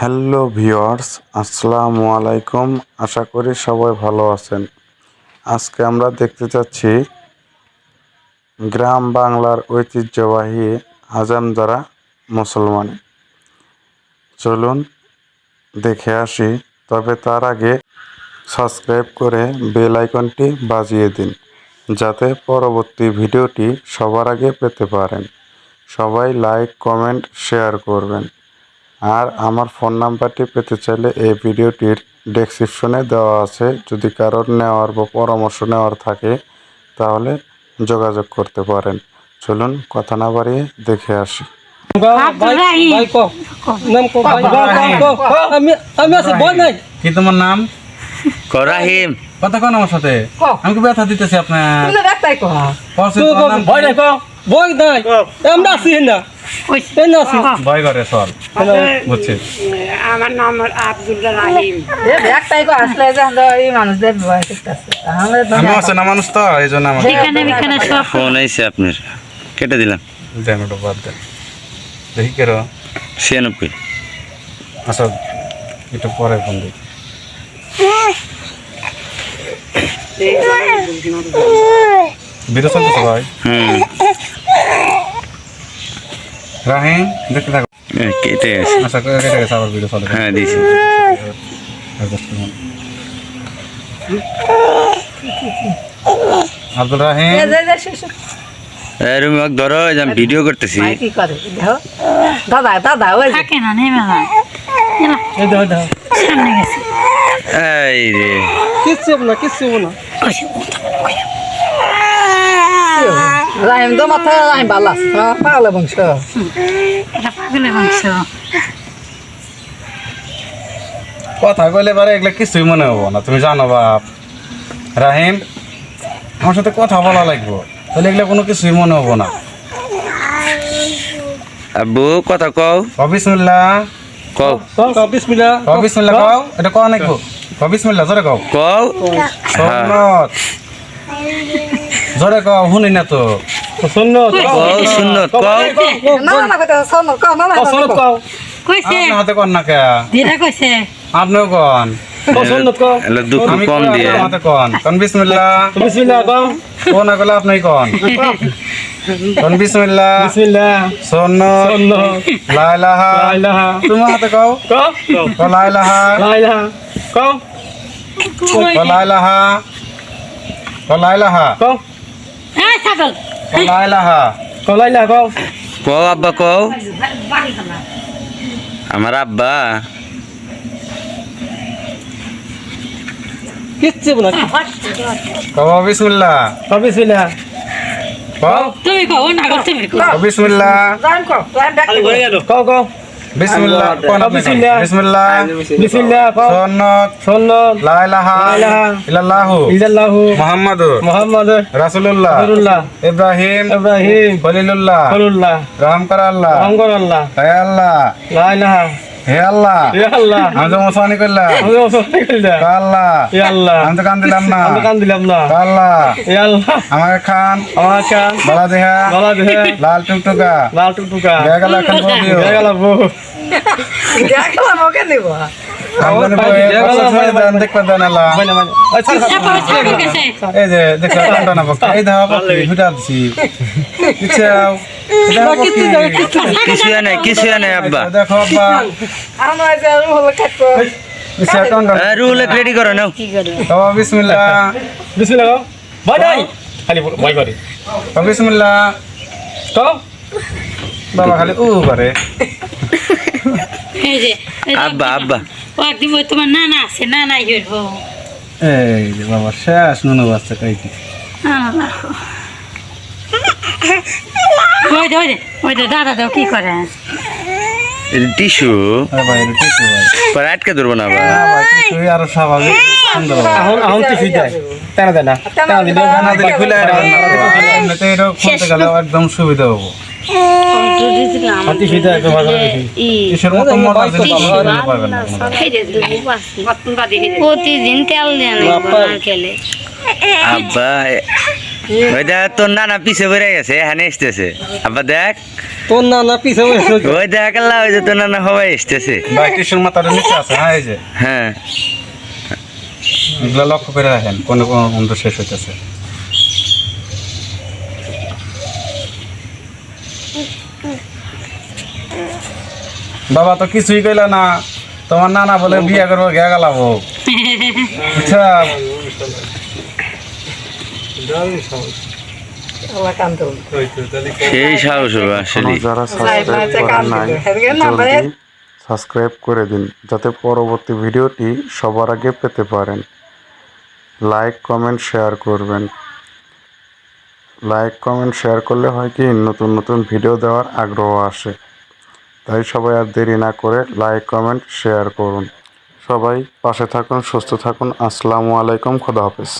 Hello viewers আসসালামু আলাইকুম। আশা করি সবাই ভালো আছেন। আজকে আমরা দেখতে যাচ্ছি গ্রাম বাংলার ঐতিহ্যবাহী হাজামদারা মুসলমান। চলুন দেখে আসি, তবে তার আগে সাবস্ক্রাইব করে বেল আইকনটি বাজিয়ে দিন, যাতে পরবর্তী ভিডিওটি সবার আগে পেতে পারেন। সবাই লাইক, কমেন্ট, শেয়ার করবেন। আর আমার ফোন নাম্বারটি পেতে চাইলে এই ভিডিওটির ডেসক্রিপশনে দেওয়া আছে। যদি কারোর নেওয়ার বা পরামর্শ নেওয়ার থাকে তাহলে যোগাযোগ করতে পারেন। চলুন কথা না বাড়িয়ে দেখে আসি। কো তোমার নাম? করাহিম কথা কোন আমার সাথে। আমি ব্যথা দিতেছি আপনার? ভয় নাই ভয় নাই। আমরা আছি না। আছি ভয় করে সর। বুঝছি। আমার নাম আব্দুল রাহিম। আমি আছে না মানুষ তো এই জন্য আমার এখানে এখানে সব ফোন আইছে আপনার। কেটে দিলাম। দেন ওটা বাদ দেন। দেখি কেন ছিয়ানব্বই। আচ্ছা একটু পরে ফোন দিই। ভিডিও চলতেছে হুম। রাহিম দেখতে থাকো। কেটে গেছে আচ্ছা কেটে গেছে আবার ভিডিও চলে হ্যাঁ দিয়েছি। আব্দুল রাহিম। রুমি ধরো এই আমি ভিডিও করতেছি। দাদা দাদা ওই থাকে না নেমে না এই দাও দাও। সামনে গেছে। এই রে। কিচ্ছু না কিচ্ছু না। রাহিম তো মাথা রাহিম ভালো আছে পাগলা বংশ এটা পাগলের মাংস কথা কইলে পারে এগুলো কিছুই মনে হব না। তুমি জানো বাপ। রাহিম আমার সাথে কথা বলা লাগবো। তাহলে এগুলো কোনো কিছুই মনে হব না। আব্বু কথা কও। কবিসমুল্লাহ কও। কও কও বিসমিল্লাহ। কও এটা কও নাকি? কবিসমুল্লাহ জোরে কও। কও। সন্নত জোরে কও শুনি না তো। শূন্য কও। সুন্নত কও না না কথা শোনো কও না না শূন্য কও। কইছে? আপনার হাতে কন না কে? দিদা কইছে? আপনিও কন। শূন্য কও। এলো দুঃখ কম দিয়ে। হাতে কন। কন বিসমিল্লাহ। বিসমিল্লাহ কও ও না করলে আপনি কন। কন বিসমিল্লাহ। বিসমিল্লাহ। সন্নত শূন্য। লা ইলাহা। লা ইলাহা। তোমার হাতে কও। কও। কও লা ইলাহা। লা ইলাহা। কও। কও লা ইলাহা। কও লা ইলাহা। কও। এই ছাগল। কও লা ইলাহা কও। কও কও আব্বা কও। আমার আব্বা। কিচ্ছু না। কও বিসমিল্লাহ। কও বিসমিল্লাহ। কও। তুমি কও না কও তুমি কও। কও বিসমিল্লাহ। কও ব্যাক কও কও। বিসমিল্লাহ? বিসমিল্লাহ। বিসমিল্লাহ সন্নত। শূন্য লা ইলাহা ইল্লাল্লাহু। ইল্লাল্লাহু মুহাম্মাদুর। মুহাম্মদ রাসূলুল্লাহ। রাসূলুল্লাহ। ইব্রাহিম। ইব্রাহিম। খলিলুল্লাহ। খলিলুল্লাহ। রহম কর আল্লাহ। রহমগর আল্লাহ। হে আল্লাহ। লা ইলাহা হে আল্লাহ। ইয়া আল্লাহ। আমি তো মুসলমানি করলাম আমি কইলা কা আল্লাহ। ইয়া আল্লাহ। আমি তো কান দিলাম না। আমি কান দিলাম না। আল্লাহ। আল্লাহ। আমাকে খান। আমার কান বলা দেহা। দেহে। লাল টুকটুকা। লাল টুকটুকা। বেগাল বল দিও। এই যে দেখো এই কিছু নাই কিছু নাই আব্বা। দেখো আব্বা। আমার যে হলো ইচ্ছা রুল রেডি করো নাও। বাবা বিসমিল্লাহ। বিসমিল্লাহ খালি ভয় করে। বাবা বিসমিল্লাহ। কও। বাবা খালি উ করে। এই যে আব্বা আব্বা। ও একদিন তোমার নানা আছে নানাই হইব। এই যে বাবা শেষ নুনু বাচ্চা কাইটি ওই দে ওই দে ওই দে দাদা দাও কি করে? টিস্যু। পরে আটকে ধরবো না আরও স্বাভাবিক। এখন দেয়। দেয় না। দিলে খুলে একদম সুবিধা হব। দেয় না। প্রতিদিন তেল দেন খেলে আব্বা ওই দেখ তোর নানা পিছে বেড়ে গেছে এখানে এসতেছে। আব্বা দেখ। তোর না না পিছে। ওই দেখা গেল ওই যে তো না না হবাই এসতেছে। ভাই টিস্যুর মাথাটা নিচে আছে হ্যাঁ এই যে। হ্যাঁ। এগুলো লক্ষ্য করে রাখেন কোন কোন বন্ধু শেষ হইতেছে। বাবা তো কিছুই কইলা না। তোমার নানা বলে বিয়ে করব গিয়া গেলাবো সেই সাহস হবে আসলে যারা সাবস্ক্রাইব করে দিন যাতে পরবর্তী ভিডিওটি সবার আগে পেতে পারেন। লাইক কমেন্ট শেয়ার করবেন। লাইক কমেন্ট শেয়ার করলে হয় কি নতুন নতুন ভিডিও দেওয়ার আগ্রহ আসে। তাই সবাই আর দেরি না করে লাইক কমেন্ট শেয়ার করুন। সবাই পাশে থাকুন সুস্থ থাকুন। আসসালামু আলাইকুম খোদা হাফেজ।